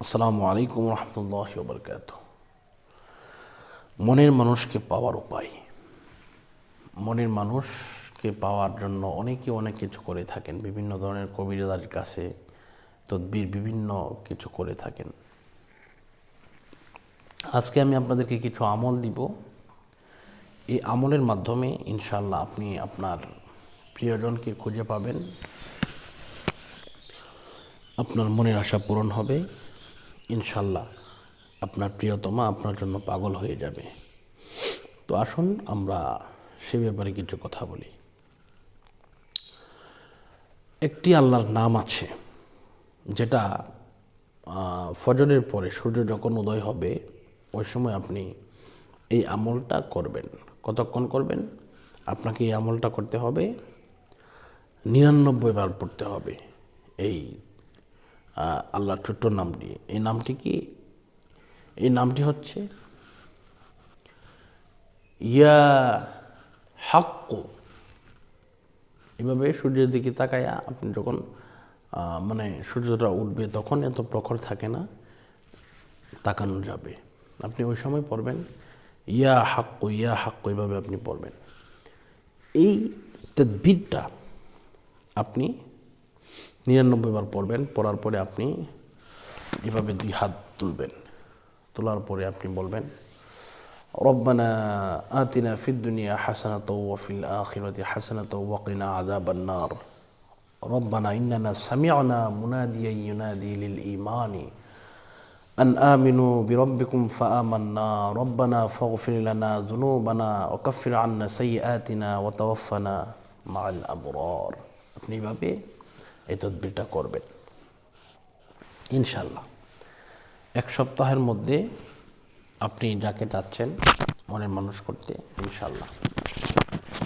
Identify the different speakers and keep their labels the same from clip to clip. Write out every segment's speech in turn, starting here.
Speaker 1: আসসালামু আলাইকুম রহমতুল্লাহ বরকাত মনের মানুষকে পাওয়ার উপায়। মনের মানুষকে পাওয়ার জন্য অনেকে অনেক কিছু করে থাকেন। বিভিন্ন ধরনের কবিরাজের কাছে তদ্বির বিভিন্ন কিছু করে থাকেন। আজকে আমি আপনাদেরকে কিছু আমল দিব। এই আমলের মাধ্যমে ইনশাল্লাহ আপনি আপনার প্রিয়জনকে খুঁজে পাবেন। আপনার মনের আশা পূরণ হবে। ইনশাল্লাহ আপনার প্রিয়তমা আপনার জন্য পাগল হয়ে যাবে। তো আসুন আমরা সে ব্যাপারে কিছু কথা বলি। একটি আল্লাহর নাম আছে, যেটা ফজরের পরে সূর্য যখন উদয় হবে, ওই সময় আপনি এই আমলটা করবেন। কতক্ষণ করবেন? আপনাকে এই আমলটা করতে হবে। নিরানব্বই বার পড়তে হবে। এই আল্লাহর ছোট্ট নামটি এই নামটি কি? এই নামটি হচ্ছে ইয়া হাক্কু। এভাবে সূর্যের দিকে তাকায়া আপনি যখন মানে সূর্যটা উঠবে তখন এত প্রখর থাকে না, তাকানো যাবে। আপনি ওই সময় পড়বেন, ইয়া হাক্কু ইয়া হাক্কু, এভাবে আপনি পড়বেন। এই তদ্বিরটা আপনি নিরানব্বই বার পড়বেন পড়ার পরে আপনি এভাবে দুই হাত তুলবেন তোলার পরে আপনি বলবেন ربنا آتنا في الدنيا حسنة وفي الآخرة حسنة وقنا عذاب النار ربنا إننا سمعنا مناديا ينادي للإيمان أن آمنوا بربكم فآمنا ربنا فاغفر لنا ذنوبنا وكفر عنا سيئاتنا وتوفنا مع الأبرار আপনি ভাবে এই তদবিরটা করবেন। ইনশাল্লাহ এক সপ্তাহের মধ্যে আপনি যাকে চাচ্ছেন মনের মানুষ করতে ইনশাল্লাহ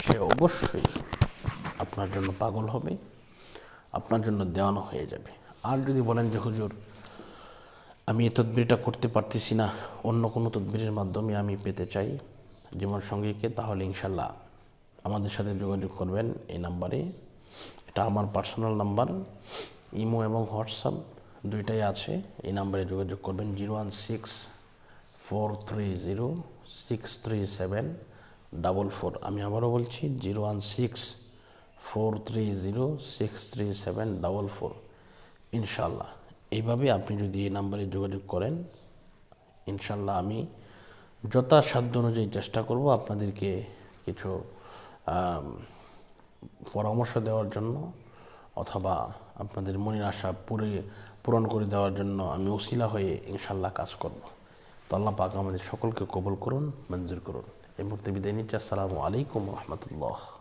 Speaker 1: সে অবশ্যই আপনার জন্য পাগল হবে, আপনার জন্য দেওয়ানো হয়ে যাবে। আর যদি বলেন যে, হুজুর, আমি এই তদবিরটা করতে পারতেছি না, অন্য কোনো তদবিরের মাধ্যমে আমি পেতে চাই জীবন সঙ্গীকে তাহলে ইনশাল্লাহ আমাদের সাথে যোগাযোগ করবেন এই নাম্বারে। এটা আমার পার্সোনাল নাম্বার ইমো এবং হোয়াটসঅ্যাপ দুইটাই আছে। এই নাম্বারে যোগাযোগ করবেন zero one six four three zero six three seven double four আমি আবারও বলছি zero one six four three zero six three seven double four ইনশাল্লাহ এইভাবে আপনি যদি এই নাম্বারে যোগাযোগ করেন ইনশাল্লাহ আমি যথাসাধ্য অনুযায়ী চেষ্টা করব আপনাদেরকে কিছু পরামর্শ দেওয়ার জন্য অথবা আপনাদের মনের আশা পুরে, পূরণ করে দেওয়ার জন্য আমি ওসিলা হয়ে ইনশাল্লাহ কাজ করব। তো আল্লাহ পাক আমাদের সকলকে কবল করুন, মঞ্জুর করুন। এই মুহূর্তে বিদায় নিচ্ছি। আসসালামু আলাইকুম রহমতুল্লাহ।